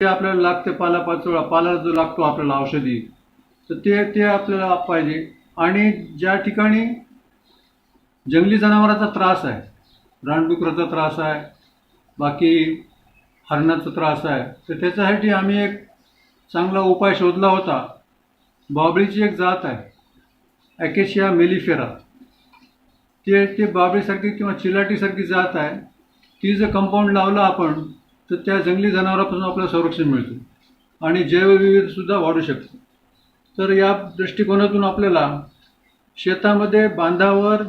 ते आपल्याला लागते पालापाचोळा पाला जो लागतो आपल्याला औषधी. तर ते ते आपल्याला पाहिजे. आणि ज्या ठिकाणी जंगली जनावरांचा त्रास आहे रानडुकराचा त्रास आहे बाकी हरणाचा त्रास आहे तर त्याच्यासाठी आम्ही एक चांगला उपाय शोधला होता. बाबळीची एक जात आहे ॲकेशिया मेलिफेरा ते ते बाबळीसारखी किंवा चिलाटीसारखी जात आहे. ती जर कंपाऊंड लावलं आपण तर त्या जंगली जनावरापासून आपल्याला संरक्षण मिळतं. आणि जैवविविधसुद्धा वाढू शकते. तर या दृष्टिकोनातून आपल्याला शेतामध्ये बांधावर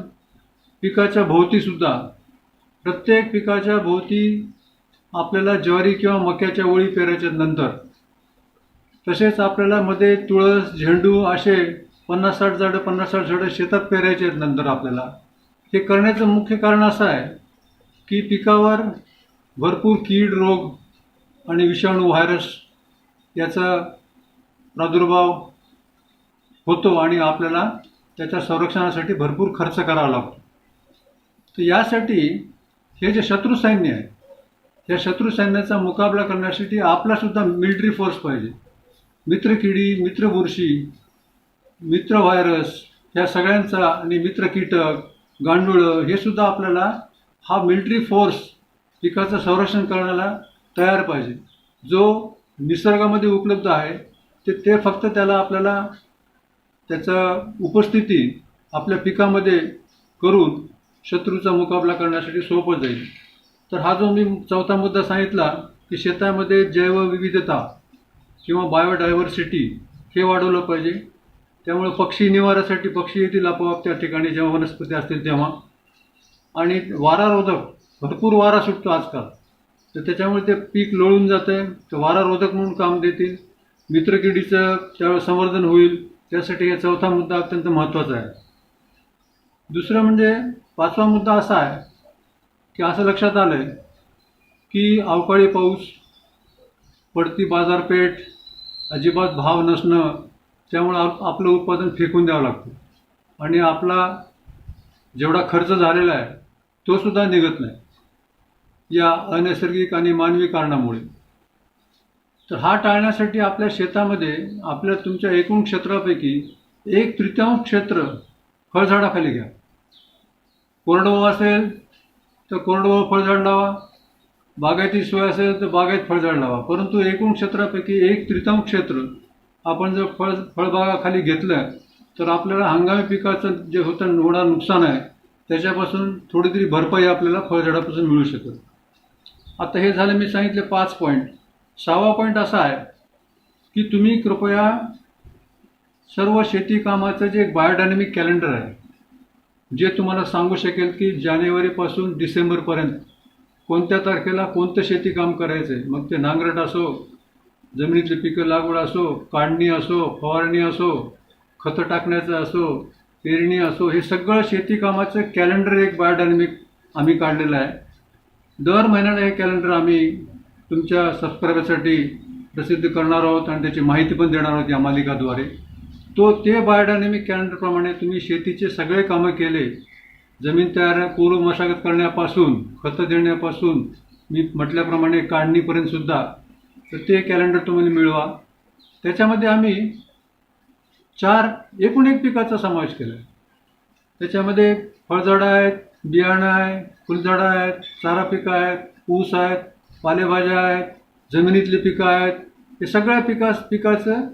पिकाच्या भोवतीसुद्धा प्रत्येक पिकाच्या भोवती आपल्याला ज्वारी किंवा मक्याच्या ओळी पेरायच्या नंतर तसेच आपल्याला मध्ये तुळस झेंडू असे पन्नास साठ झाडं पन्नास साठ झाडं शेतात पेरायचे आहेत नंतर आपल्याला. हे करण्याचं मुख्य कारण असं आहे की पिकावर भरपूर कीड रोग आणि विषाणू व्हायरस याचा प्रादुर्भाव होतो आणि आपल्याला त्याच्या संरक्षणासाठी भरपूर खर्च करावा लागतो. तर यासाठी हे जे शत्रू सैन्य आहे या शत्रू सैन्याचा मुकाबला करण्यासाठी आपलासुद्धा मिलिटरी फोर्स पाहिजे. मित्र किडी मित्र बुरशी मित्र व्हायरस या सगळ्यांचा आणि मित्र कीटक गांडुळं हे सुद्धा आपल्याला हा मिलिटरी फोर्स पिकाचं संरक्षण करण्याला तयार पाहिजे. जो निसर्गामध्ये उपलब्ध आहे ते ते फक्त त्याला आपल्याला त्याचा उपस्थिती आपल्या पिकामध्ये करून शत्रूचा मुकाबला करण्यासाठी सोपं जाईल. तर हा जो मी चौथा मुद्दा सांगितला की शेतामध्ये जैवविविधता किंवा बायोडायव्हर्सिटी हे वाढवलं पाहिजे. त्यामुळे पक्षी निवारासाठी पक्षी येतील आपोआप त्या ठिकाणी जेव्हा वनस्पती असतील तेव्हा. आणि वारारोधक भरपूर वारा सुटतो आजकाल. तर त्याच्यामुळे ते पीक लोळून जातं आहे तर वारा रोधक म्हणून काम देतील. मित्रकिडीचं त्यावेळेस संवर्धन होईल. त्यासाठी हा चौथा मुद्दा अत्यंत महत्त्वाचा आहे. दुसरं म्हणजे पाचवा मुद्दा असा आहे की असं लक्षात आलं आहे की अवकाळी पाऊस पडती बाजारपेठ अजिबात भाव नसणं त्यामुळं आप आपलं उत्पादन फेकून द्यावं लागतं. आणि आपला जेवढा खर्च झालेला आहे तोसुद्धा निघत नाही. या अनैसर्गिक आणि मानवी कारणामुळे. तर हा टाळण्यासाठी आपल्या शेतामध्ये आपल्या तुमच्या एकूण क्षेत्रापैकी एक तृतीयांश क्षेत्र फळझाडाखाली घ्या. कोरडवाहू असेल तर कोरडवाहू फळझाड लावा. बागायती सोय असेल तर बागायत फळझाड लावा. परंतु एकूण क्षेत्रापैकी एक तृतीयांश क्षेत्र आपण जर फळ फळबागाखाली घेतलं तर आपल्याला हंगामी पिकाचं जे होतं होणार नुकसान आहे त्याच्यापासून थोडीतरी भरपाई आपल्याला फळझाडापासून मिळू शकेल. आता हे झालं मी सांगितले पाच पॉईंट सहावा पॉईंट असा आहे की तुम्ही कृपया सर्व शेती कामाचं जे एक बायोडायनॅमिक कॅलेंडर आहे जे तुम्हाला सांगू शकेल की जानेवारीपासून डिसेंबरपर्यंत कोणत्या तारखेला कोणतं शेती काम करायचं आहे. मग ते नांगरट असो जमिनीतली पिकं लागवड असो काढणी असो फवारणी असो खतं टाकण्याचं असो पेरणी असो हे सगळं शेती कामाचं कॅलेंडर एक बायोडायनॅमिक आम्ही काढलेलं आहे. दर महिन्याला हे कॅलेंडर आम्ही तुमच्या सबस्क्रायबरसाठी प्रसिद्ध करणार आहोत आणि त्याची माहिती पण देणार आहोत या मालिकाद्वारे. तो ते बायोडायनॅमिक कॅलेंडरप्रमाणे तुम्ही शेतीचे सगळे कामं केले. जमीन तयार पूर्व मशागत करण्यापासून खतं देण्यापासून मी म्हटल्याप्रमाणे काढणीपर्यंतसुद्धा तर ते कॅलेंडर तुम्हाला मिळवा. त्याच्यामध्ये आम्ही चार एकूण एक पिकाचा समावेश केला आहे त्याच्यामध्ये फळझाडं आहेत बियाणं आहे फुलझाडं आहेत चारा पिकं आहेत ऊस आहेत पालेभाज्या आहेत जमिनीतली पिकं आहेत. हे सगळ्या पिकास पिकाचं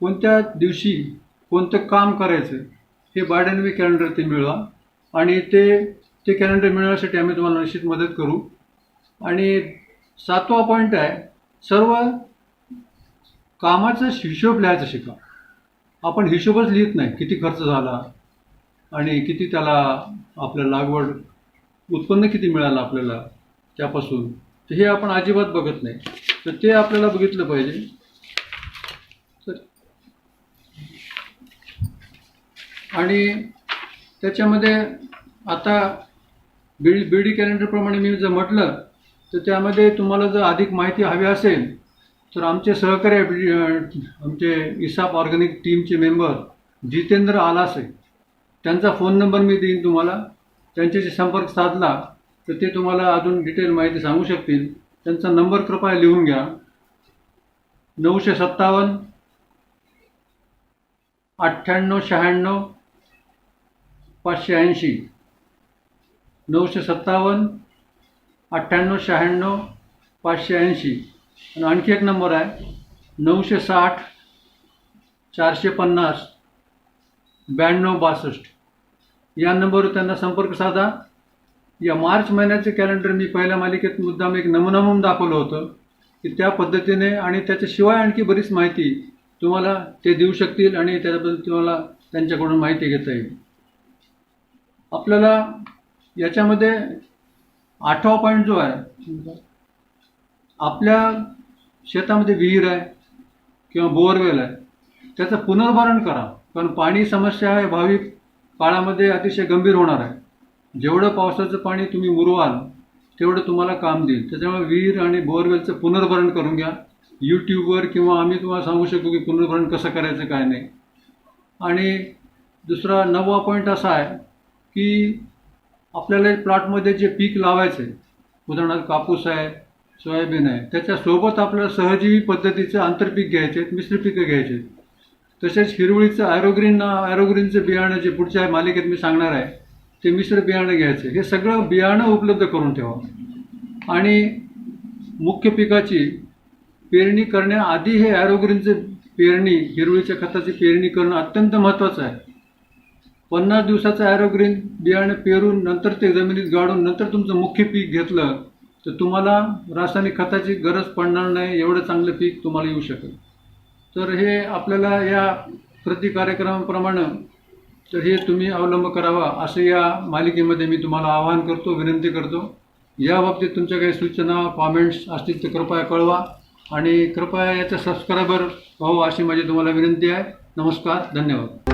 कोणत्या दिवशी कोणतं काम करायचं हे बायडनवी कॅलेंडर ते मिळवा आणि ते ते कॅलेंडर मिळवण्यासाठी आम्ही तुम्हाला निश्चित मदत करू. आणि सातवा पॉईंट आहे सर्व कामाचा हिशोब लिहायचा शिका. आपण हिशोबच लिहित नाही किती खर्च झाला आणि किती त्याला आपल्या लागवड उत्पन्न किती मिळालं आपल्याला त्यापासून? तर हे आपण अजिबात बघत नाही. तर ते आपल्याला बघितलं पाहिजे. तर आणि त्याच्यामध्ये आता बी बी डी कॅलेंडरप्रमाणे मी जर म्हटलं तर त्यामध्ये तुम्हाला जर अधिक माहिती हवी असेल तर आमचे सहकार्य आमचे इसाप ऑर्गॅनिक टीमचे मेंबर जितेंद्र आलासे त्यांचा फोन नंबर मी देईन तुम्हाला. त्यांच्याशी संपर्क साधला तर ते तुम्हाला अजून डिटेल माहिती सांगू शकतील. त्यांचा नंबर कृपया लिहून घ्या. नऊशे सत्तावन्न अठ्ठ्याण्णव शहाण्णव पाचशे ऐंशी. नऊशे सत्तावन्न अठ्ठ्याण्णव शहाण्णव पाचशे ऐंशी. आणि आणखी एक नंबर आहे. नऊशे साठ चारशे पन्नास ब्याण्णव बासष्ट. या नंबरवर त्यांना संपर्क साधा. या मार्च महिन्याचे कॅलेंडर मी पहिल्या मालिकेत मुद्दाम एक नमुना म्हणून दाखवलं होतं की त्या पद्धतीने आणि त्याच्याशिवाय आणखी बरीच माहिती तुम्हाला ते देऊ शकतील आणि त्याच्याबद्दल तुम्हाला त्यांच्याकडून माहिती घेता येईल. आपल्याला याच्यामध्ये आठवा पॉईंट जो आहे आपल्या शेतामध्ये विहीर आहे किंवा बोअरवेल आहे त्याचं पुनर्भरण करा. कारण पाणी समस्या आहे भाविक काळामध्ये अतिशय गंभीर होणार आहे. जेवढं पावसाचं पाणी तुम्ही मुरवाल तेवढं तुम्हाला काम देईल. त्याच्यामुळे विहीर आणि बोअरवेलचं पुनर्भरण करून घ्या. यूट्यूबवर किंवा आम्ही तुम्हाला सांगू शकू की पुनर्भरण कसं करायचं काय नाही. आणि दुसरा नववा पॉईंट असा आहे की आपल्याला प्लॉटमध्ये जे पीक लावायचं आहे उदाहरणार्थ कापूस आहे सोयाबीन आहे त्याच्यासोबत आपल्याला सहजीवी पद्धतीचं आंतरपीक घ्यायचे आहेत मिश्र पिकं घ्यायचे आहेत. तसेच हिरवळीचं ॲरोग्रीन ॲरोग्रीनचं बियाणं जे पुढच्या मालिकेत मी सांगणार आहे ते मिश्र बियाणं घ्यायचं. हे सगळं बियाणं उपलब्ध करून ठेवा. आणि मुख्य पिकाची पेरणी करण्याआधी हे ॲरोग्रीनचं पेरणी हिरवळीच्या खताची पेरणी करणं अत्यंत महत्त्वाचं आहे. पन्नास दिवसाचं ॲरोग्रीन बियाणं पेरून नंतर ते जमिनीत गाडून नंतर तुमचं मुख्य पीक घेतलं तर तुम्हाला रासायनिक खताची गरज पडणार नाही एवढं चांगलं पीक तुम्हाला येऊ शकेल. तर हे आपल्याला या प्रति कार्यक्रमाप्रमाणे तर हे तुम्ही अवलंब करावा असं या मालिकेमध्ये मी तुम्हाला आवाहन करतो विनंती करतो. या बाबतीत तुमच्या काही सूचना कॉमेंट्स असतील तर कृपया कळवा आणि कृपया याचा सबस्क्रायबर व्हावं अशी माझी तुम्हाला विनंती आहे. नमस्कार धन्यवाद.